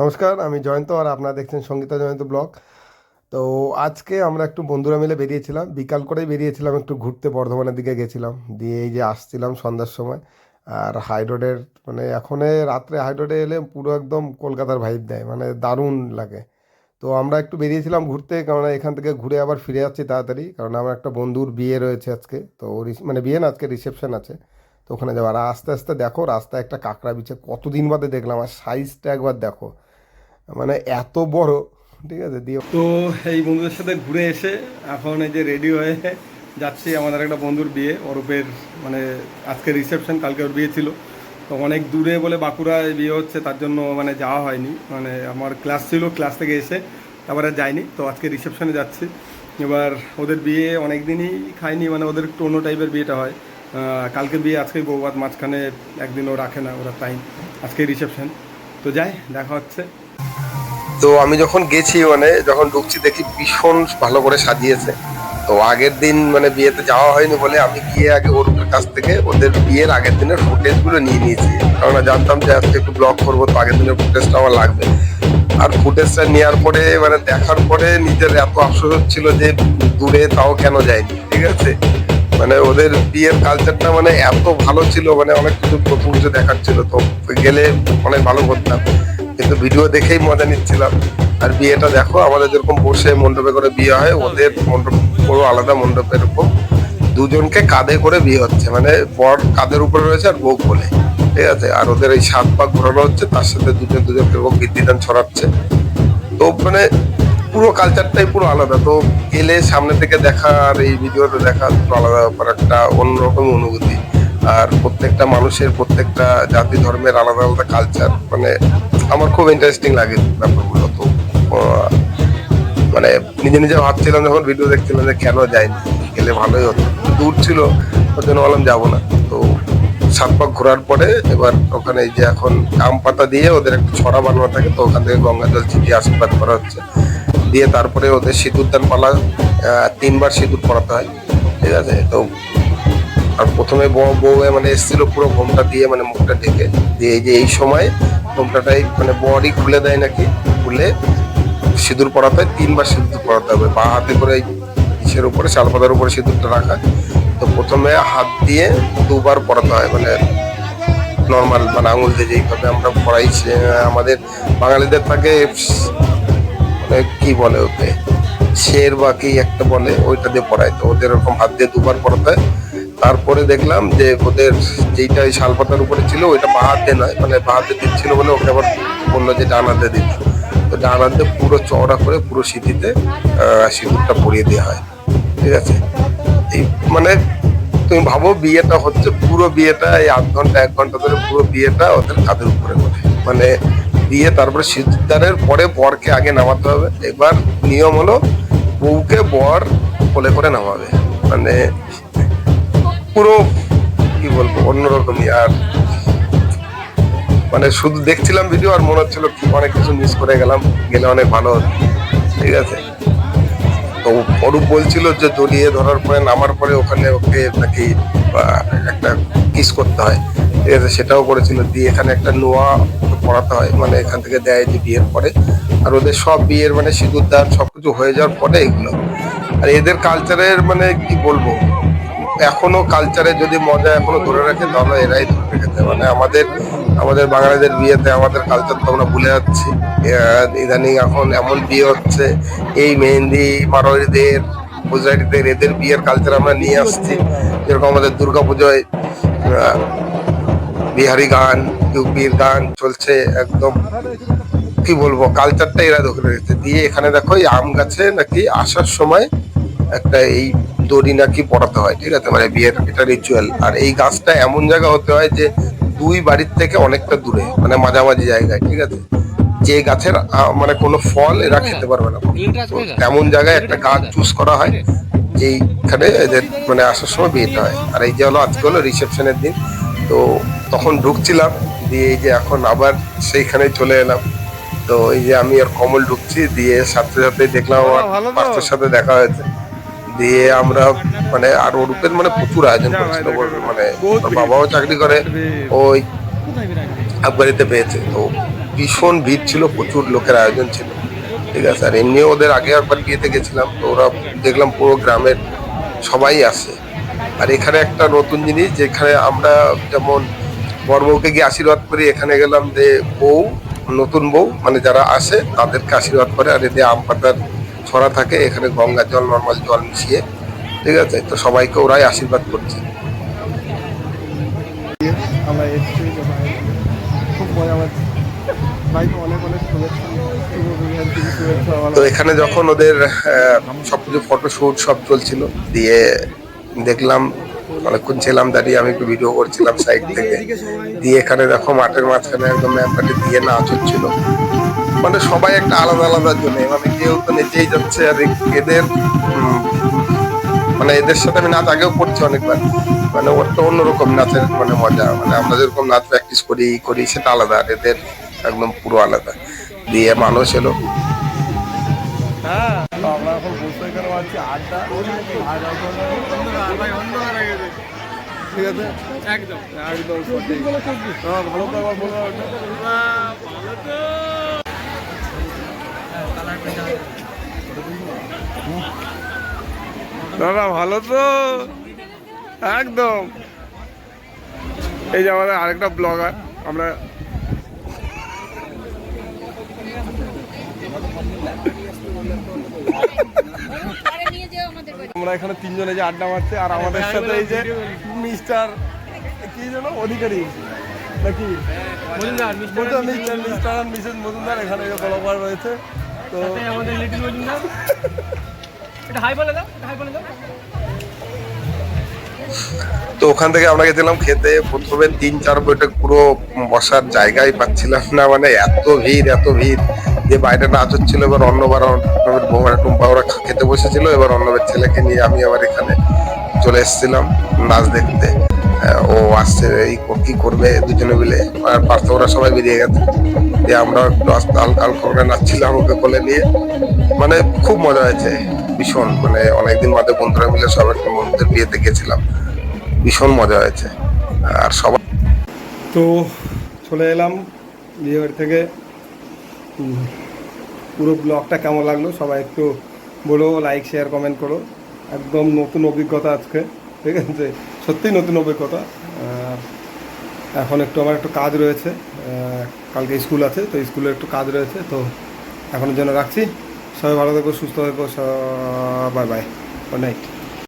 নমস্কার, আমি জয়ন্ত আর আপনারা দেখছেন সঙ্গীতা জয়ন্ত ব্লগ। তো আজকে আমরা একটু বন্ধুরা মিলে বেরিয়েছিলাম। বিকাল করেই বেরিয়েছিলাম একটু ঘুরতে, বর্ধমানের দিকে গেছিলাম। দিয়ে এই যে আসছিলাম সন্ধ্যার সময়। আর হাই রোডের মানে এখন রাত্রে হাই রোডে এলে পুরো একদম কলকাতার ভাইব দেয় মানে দারুণ লাগে। তো আমরা একটু বেরিয়েছিলাম ঘুরতে, কারণ এখান থেকে ঘুরে আবার ফিরে যাচ্ছি তাড়াতাড়ি, কারণ আমার একটা বন্ধুর বিয়ে রয়েছে আজকে। তো মানে বিয়ে না, আজকে রিসেপশন আছে। তো ওখানে যাব আর আস্তে আস্তে দেখো, রাস্তায় একটা কাঁকড়া বিছে কতদিন বাদে দেখলাম, আর সাইজটা একবার দেখো। মানে এত বড়, ঠিক আছে? দিয়ে তো এই বন্ধুদের সাথে ঘুরে এসে এখন এই যে রেডি হয়ে যাচ্ছি আমাদের একটা বন্ধুর বিয়ে, অরূপের মানে আজকে রিসেপশন কালকে ওর বিয়ে ছিল। তো অনেক দূরে বলে বাঁকুড়ায় বিয়ে হচ্ছে, তার জন্য মানে যাওয়া হয়নি। মানে আমার ক্লাস ছিল ক্লাস থেকে এসে তারপরে যাইনি। তো আজকে রিসেপশনে যাচ্ছি। এবার ওদের বিয়ে অনেক দিনই খাইনি মানে ওদের একটু অন্য টাইপের বিয়েটা হয়। কালকে বিয়ে আজকে বৌবাদ মাঝখানে একদিনও রাখে না ওরা টাইম আজকে রিসেপশন তো যাই, দেখা হচ্ছে। তো আমি যখন গেছি মানে যখন ঢুকছি দেখি ভীষণ ভালো করে সাজিয়েছে। তো আগের দিন মানে বিয়েতে যাওয়া হয়নি বলে আমি গিয়ে আগে ওর কাছ থেকে ওদের বিয়ের আগের দিনের ফুটেজগুলো নিয়ে নিয়েছি। কারণ জানতাম যে আজকে একটু ব্লগ করব, তো আগের দিনের ফুটেজটা আমার লাগবে। আর ফুটেজটা নেওয়ার পরে মানে দেখার পরে নিজের এত আফসোস হচ্ছিল যে দূরে তাও কেন যায়নি, ঠিক আছে? মানে ওদের বিয়ের কালচারটা মানে এত ভালো ছিল মানে অনেক কিছু প্রথম কিছু দেখার ছিল তো গেলে অনেক ভালো করতাম। কিন্তু ভিডিও দেখেই মজা নিচ্ছিলাম। আর বিয়েটা দেখো, আমাদের যেরকম বসে মণ্ডপে করে বিয়ে হয়, ওদের মণ্ডপ পুরো আলাদা মণ্ডপে এরকম। দুজনকে কাঁধে করে বিয়ে হচ্ছে মানে বর কাঁধের উপরে রয়েছে আর বউ বলে ঠিক আছে? আর ওদের এই সাত পাক ঘোরানো হচ্ছে, তার সাথে দুজন দুজনকে বিদ্যুদান ছড়াচ্ছে। তো মানে পুরো কালচারটাই পুরো আলাদা। তো গেলে সামনে থেকে দেখা আর এই ভিডিওটা দেখা আলাদা ব্যাপার, একটা অন্যরকম অনুভূতি। আর প্রত্যেকটা মানুষের প্রত্যেকটা জাতি ধর্মের আলাদা আলাদা কালচার মানে আমার খুব ইন্টারেস্টিং লাগে ব্যাপারগুলো। তো মানে নিজে নিজে ভাবছিলাম যখন ভিডিও দেখছিলাম যে কেন যাইনি, গেলে ভালোই হতো। দূর ছিল, ওর জন্য বললাম যাব না। তো সাত পাক ঘোরার পরে এবার ওখানে যে এখন আম পাতা দিয়ে ওদের একটা ছড়া বানানো থাকে, তো ওখান থেকে গঙ্গা জল ছিটিয়ে আশীর্বাদ করা হচ্ছে। দিয়ে তারপরে ওদের সিঁদুরদান পালা তিনবার সিঁদুর পড়াতে হয়। ঠিক আছে? তো আর প্রথমে বউ মানে এসেছিল পুরো ঘোমটা দিয়ে মানে মুখটা ঢেকে দিয়ে এই যে এই সময় ঘোমটাটাই মানে বডি খুলে দেয় নাকি, খুলে সিঁদুর পরাতে হয় তিনবার সিঁদুর পরাতে হবে। বা হাতে করে ইসের উপরে চাল পাতার উপরে সিঁদুরটা রাখা। তো প্রথমে হাত দিয়ে দুবার পরাতে হয় মানে নর্মাল মানে আঙুল দিয়ে যেইভাবে আমরা পড়াই আমাদের বাঙালিদের থাকে মানে কি বলে ওকে? শের বা কি একটা বলে, ওইটা দিয়ে পড়ায় তো ওদের এরকম হাত দিয়ে দুবার পড়াতে হয়। তারপরে দেখলাম যে ওদের যেইটা ওই শালপাতার উপরে ছিল, ওইটা বাঁ হাতে নয় মানে বাঁ হাতে দিচ্ছিল বলে ওকে আবার বলল যে ডান হাতে দিতে তো ডান হাতে পুরো চওড়া করে, পুরো সিঁথিতে সিঁদুরটা পরিয়ে দেওয়া হয়। ঠিক আছে? এই মানে তুমি ভাবো বিয়েটা হচ্ছে পুরো বিয়েটা, এই আধ ঘণ্টা, এক ঘণ্টা ধরে পুরো বিয়েটা ওদের কাঁধের উপরে করে। মানে বিয়ে, তারপরে সিদ্ধারের পরে বরকে আগে নামাতে হবে। এবার নিয়ম হলো বউকে বর কোলে করে নামাবে। মানে পুরো, কি বলব, অন্যরকমই। আর মানে শুধু দেখছিলাম ভিডিও আর মনে হচ্ছিল অনেক কিছু মিস করে গেলাম, গেলে অনেক ভালো হতো। ঠিক আছে? তো অরূপ বলছিল যে, জড়িয়ে ধরার পরে, নামার পরে ওখানে ওকে নাকি একটা কিস করতে হয়। ঠিক আছে? সেটাও করেছিল। দিয়ে এখানে একটা নোয়া পড়াতে হয় মানে এখান থেকে দেয় যে বিয়ের পরে। আর ওদের সব বিয়ের মানে সিঁদুর, দান সবকিছু হয়ে যাওয়ার পরে এগুলো। আর এদের কালচারের মানে কি বলব? এখনও কালচারে যদি মজা এখনও ধরে রাখে, তাহলে এরাই ধরে রেখেছে। মানে আমাদের আমাদের বাঙালিদের বিয়েতে আমাদের কালচার তো আমরা ভুলে যাচ্ছি। ইদানিং এখন এমন বিয়ে হচ্ছে, এই মেহেন্দি, মারোয়ারিদের গুজরাটিদের এদের বিয়ের কালচার আমরা নিয়ে আসছি। যেরকম আমাদের দুর্গা পুজোয় বিহারি গান, ইউপির গান চলছে একদম। কি বলব কালচারটা এরা ধরে রেখেছে। দিয়ে এখানে দেখো এই আম গাছে নাকি আসার সময় একটা এই দড়ি নাকি পড়াতে হয় ঠিক আছে? মানে বিয়ের এটা রিচুয়াল আর এই গাছটা এমন জায়গা হতে হয় যে দুই বাড়ির থেকে অনেকটা দূরে মানে মাঝামাঝি জায়গায় ঠিক আছে? যে গাছের মানে কোনো ফল এরা খেতে পারবে না। তো এমন জায়গায় একটা গাছ চুজ করা হয় যেইখানে এদের মানে আসার সময় বিয়েটা হয়। আর এই যে হলো আজকে হলো রিসেপশনের দিন। তো তখন ঢুকছিলাম দিয়ে এই যে এখন আবার সেইখানে চলে এলাম। তো এই যে আমি আর কমল ঢুকছি দিয়ে সাথে সাথে দেখলাম আমার পার্থের সাথে দেখা হয়েছে। দিয়ে আমরা মানে আর ওরূপের মানে প্রচুর আয়োজন করেছিল। মানে বাবাও চাকরি করে ওই আফগানিতে পেয়েছে। তো ভীষণ ভিড় ছিল, প্রচুর লোকের আয়োজন ছিল। ঠিক আছে, আর এমনিও ওদের আগে একবার বিয়েতে গেছিলাম, তো ওরা দেখলাম পুরো গ্রামের সবাই আসে। আর এখানে একটা নতুন জিনিস, যেখানে আমরা যেমন বউকে গিয়ে আশীর্বাদ করি, এখানে গেলাম যে বউ, নতুন বউ মানে যারা আসে তাদেরকে আশীর্বাদ করে, আর এতে আম পাতার ছড়া থাকে এখানে গঙ্গা জল নর্মাল জল মিশিয়ে ঠিক আছে? তো সবাইকে ওরাই আশীর্বাদ করছে। আমরা এসেছি খুব মজা অনেক অনেক তো এখানে যখন ওদের সব সবকিছু ফটোশুট সব চলছিল দিয়ে দেখলাম অনেকক্ষণ ছিলাম দাঁড়িয়ে আমি একটু ভিডিও করছিলাম সাইড থেকে। দিয়ে এখানে দেখো মাঠের মাঝখানে একদম ম্যাম্পাটি দিয়ে নাচ হচ্ছিল মানে সবাই একটা আলাদা আলাদা জন্য মানে কেউ তো নেচেই যাচ্ছে আর এদের মানে এদের সাথে আমি নাচ আগেও করছি অনেকবার। মানে ওর তো অন্যরকম নাচের মানে মজা। মানে আমরা যেরকম নাচ প্র্যাকটিস করি ই করি সেটা আলাদা। আর এদের একদম পুরো আলাদা। দিয়ে মানুষ এলো। হ্যাঁ আমরা এখন এখানে পাচ্ছি আড্ডা। আর এখন ঠিক আছে? একদম। একদম সঠিক। হ্যাঁ ভালো তো আবার বলো দাদা ভালো তো? একদম। এই যে আমাদের আরেকটা ব্লগার আমরা পরে নিয়ে যেও আমাদের বাড়ি আমরা এখানে তিনজনে যে আড্ডা মারছে আর আমাদের সাথে এই যে মিস্টার কি যেন অধিকারী। নাকি? মজুমদার মিস্টার মিস্টার আর মিসেস মজুমদার এখানে বরাবর রয়েছে। তো আমাদের লিটিল মজুমদার। এটা হাই বলে দাও হাই বলে দাও। তো ওখান থেকে আমরা গেছিলাম খেতে প্রথমে তিন চার বৈঠক পুরো বসার জায়গায় পাচ্ছিলাম না মানে এত ভিড় এত ভিড়। যে বাইরে নাচ হচ্ছিল এবার অন্যবার বৌমারা টুম্পা ওরা খেতে বসেছিল এবার অন্যবার ছেলেকে নিয়ে আমি আবার এখানে চলে এসেছিলাম নাচ দেখতে। ও আসছে এই ক- করবে দুজনে মিলে? আর পার্থ ওরা সবাই বেরিয়ে গেছে। দিয়ে আমরা একটু আস্তে হালকা হালকা করে নাচছিলাম ওকে কোলে নিয়ে। মানে খুব মজা হয়েছে ভীষণ। মানে অনেকদিন বাদে বন্ধুরা মিলে সব একটা বন্ধুদের বিয়েতে গেছিলাম। ভীষণ মজা হয়েছে। আর সবাই তো চলে এলাম বিয়েবাড়ি থেকে। উম, পুরো ব্লগটা কেমন লাগল? সবাই একটু বলো লাইক শেয়ার কমেন্ট করো। একদম নতুন অভিজ্ঞতা আজকে, ঠিক আছে? সত্যিই নতুন অভিজ্ঞতা। এখন একটু আমার একটু কাজ রয়েছে। কালকে স্কুল আছে, তো স্কুলে একটু কাজ রয়েছে, তো এখনের জন্য রাখছি। সবাই ভালো থেকো, সুস্থ থেকো বাই বাই। Good night